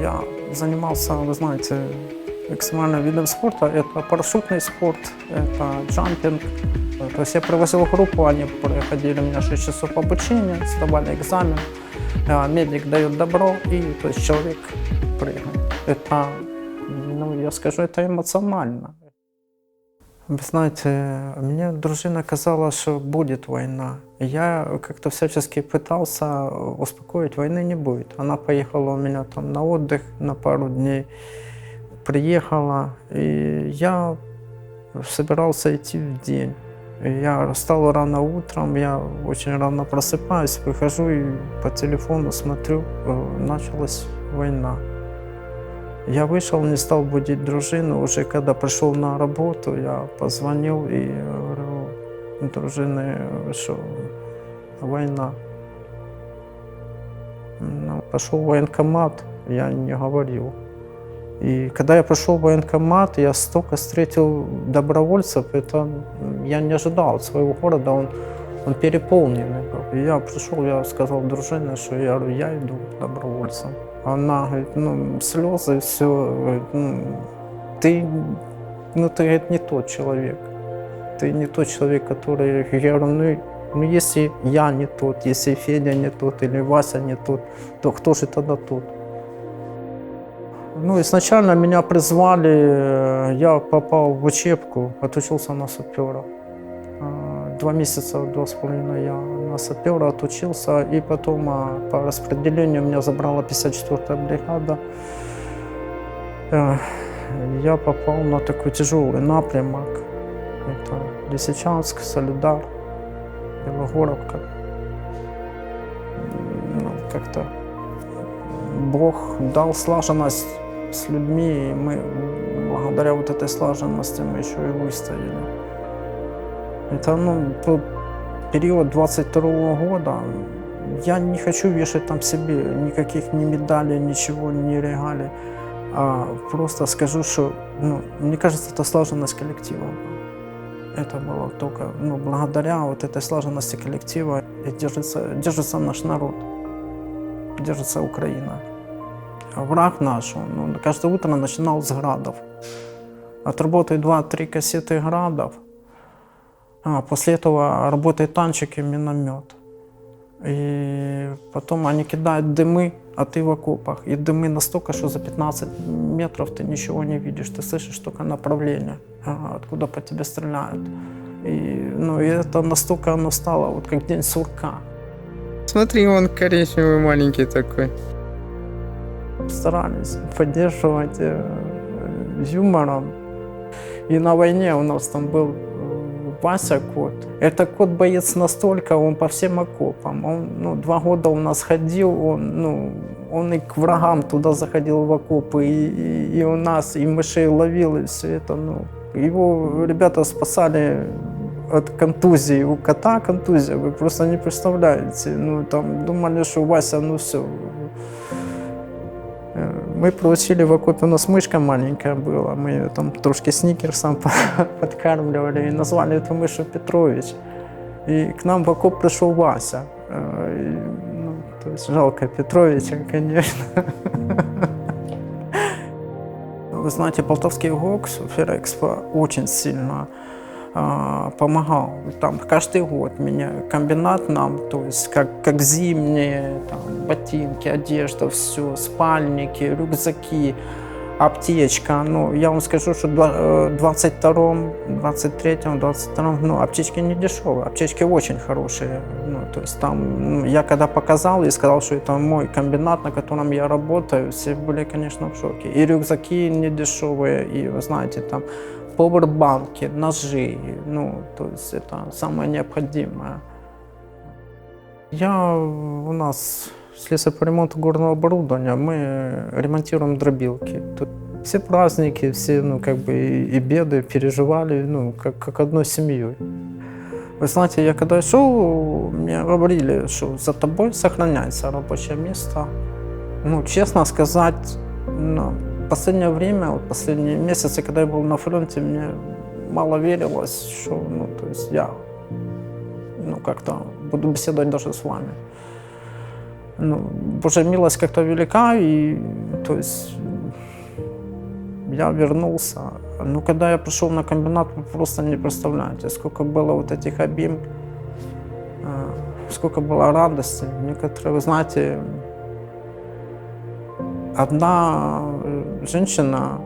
я занимался, вы знаете, экстремальным видом спорта. Это парашютный спорт, это джампинг. То есть я привозил группу, они проходили у меня 6 часов обучения, сдавали экзамен. А, Медик дает добро, и то есть человек прыгает. Это, ну, я скажу, это эмоционально. Вы знаете, мне дружина казала, что будет война. Я как-то всячески пытался успокоить, войны не будет. Она поехала у меня там на отдых на пару дней, приехала, и я собирался идти в день. Я встал рано утром, я очень рано просыпаюсь, выхожу и по телефону смотрю, э, началась война. Я вышел, не стал будить дружину. Уже когда пришел на работу, я позвонил и говорю, дружины, что война. Ну, пошел в военкомат, я не говорил. И когда я пришел в военкомат, я столько встретил добровольцев, это я не ожидал от своего города, он, он переполненный был. И я пришел, я сказал дружине, что я, я иду добровольцем. Она говорит, ну, слезы, все, говорит, ну, ты, ну, ты, говорит, не тот человек. Ты не тот человек, который, я говорю, ну, ну, если я не тот, если Федя не тот или Вася не тот, то кто же тогда тот? Ну, изначально меня призвали, я попал в учебку, отучился на сапера. А, Два месяца, два с половиной я на сапера отучился, и потом а, по распределению меня забрала 54-я бригада. Э, Я попал на такой тяжелый напрямок. Это Лисичанск, Солидар, Белогоровка. Ну, как-то Бог дал слаженность с людьми, и мы благодаря вот этой слаженности мы еще и выстояли. Это, ну, период 22 года, я не хочу вешать там себе никаких ни медалей, ничего, ни регалий, а просто скажу, что, ну, мне кажется, это слаженность коллектива. Это было только, ну, благодаря вот этой слаженности коллектива держится, держится наш народ, держится Украина. А враг наш, он ну, каждое утро начинал с градов. Отработает 2-3 кассеты градов, а после этого работает танчик и миномет. И потом они кидают дымы, а ты в окопах. И дымы настолько, что за 15 метров ты ничего не видишь. Ты слышишь только направление, а, откуда по тебе стреляют. И, ну, и это настолько оно стало, вот как день сурка. Смотри, он коричневый маленький такой. старались поддерживать э, юмором. И на войне у нас там был Вася кот. Это кот боец настолько, он по всем окопам. Он ну, два года у нас ходил, он, ну, он и к врагам туда заходил в окопы, и, и, и у нас, и мышей ловил, и все это. Ну. Его ребята спасали от контузии. У кота контузия, вы просто не представляете. Ну, там думали, что Вася, ну все, Э, Мы получили в окопе, у нас мышка маленькая была, мы ее там трошки сникерсом подкармливали и назвали эту мышу Петрович. И к нам в окоп пришел Вася. Э, и, ну, то есть жалко Петровича, конечно. Вы знаете, Полтавский ГОКС, Ферекспо, очень сильно помогал. Там каждый год меня комбинат нам, то есть как, как зимние там, ботинки, одежда, все, спальники, рюкзаки, аптечка. Ну, я вам скажу, что в 22-м, 23-м, 22-м, ну, аптечки не дешевые, аптечки очень хорошие. Ну, то есть там, ну, я когда показал и сказал, что это мой комбинат, на котором я работаю, все были, конечно, в шоке. И рюкзаки не дешевые, и, вы знаете, там пауэрбанки, ножи, ну, то есть это самое необходимое. Я у нас слесарь по ремонту горного оборудования, мы ремонтируем дробилки. Тут все праздники, все, ну, как бы и, и беды переживали, ну, как, как одной семьей. Вы знаете, я когда шел, мне говорили, что за тобой сохраняется рабочее место. Ну, честно сказать, ну, последнее время, вот последние месяцы, когда я был на фронте, мне мало верилось, что, ну, то есть я, ну, как-то буду беседовать даже с вами. ну, Божья милость как-то велика, и то есть я вернулся. Ну, когда я пришел на комбинат, вы просто не представляете, сколько было вот этих обим, э, сколько было радости. Некоторые, вы знаете, одна женщина,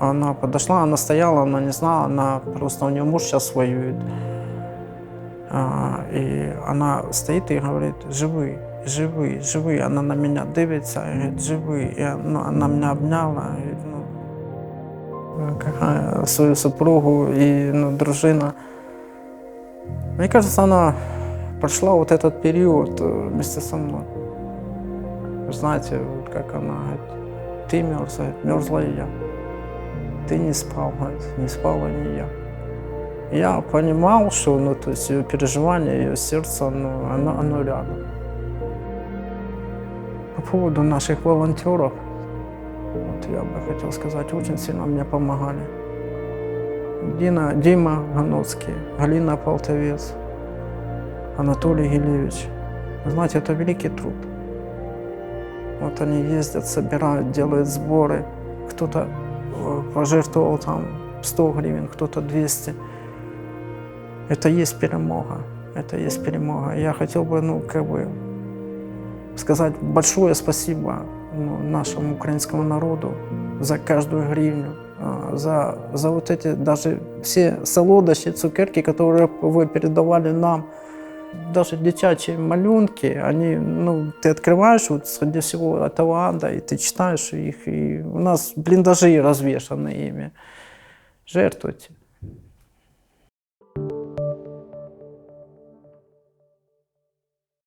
она подошла, она стояла, она не знала, она просто, у нее муж сейчас воюет. А, и она стоит и говорит, живый, живый, живый. Она на меня дивится, и говорит, живый. И ну, она меня обняла, и, ну, какая свою супругу и ну, дружина. Мне кажется, она прошла вот этот период э, вместе со мной. Знаете, как она говорит, ты мерз, говорит, мерзла и я. Ты не спал, не спала не я. Я понимал, что ну, то есть ее переживание, ее сердце, ну, оно, оно рядом. По поводу наших волонтеров, вот я бы хотел сказать, очень сильно мне помогали. Дина, Дима Ганоцкий, Галина Полтовец, Анатолий Гилевич. Знаете, это великий труд. Вот они ездят, собирают, делают сборы. Кто-то э, пожертвовал там 100 гривен, кто-то 200. Это есть перемога. Это есть перемога. Я хотел бы, ну, как бы сказать большое спасибо ну, нашему украинскому народу за каждую гривню, а, за, за вот эти даже все солодощи, цукерки, которые вы передавали нам. Даже дитячие малюнки, они, ну, ты открываешь вот среди всего этого ада, и ты читаешь их, и у нас блиндажи развешаны ими. Жертвуйте.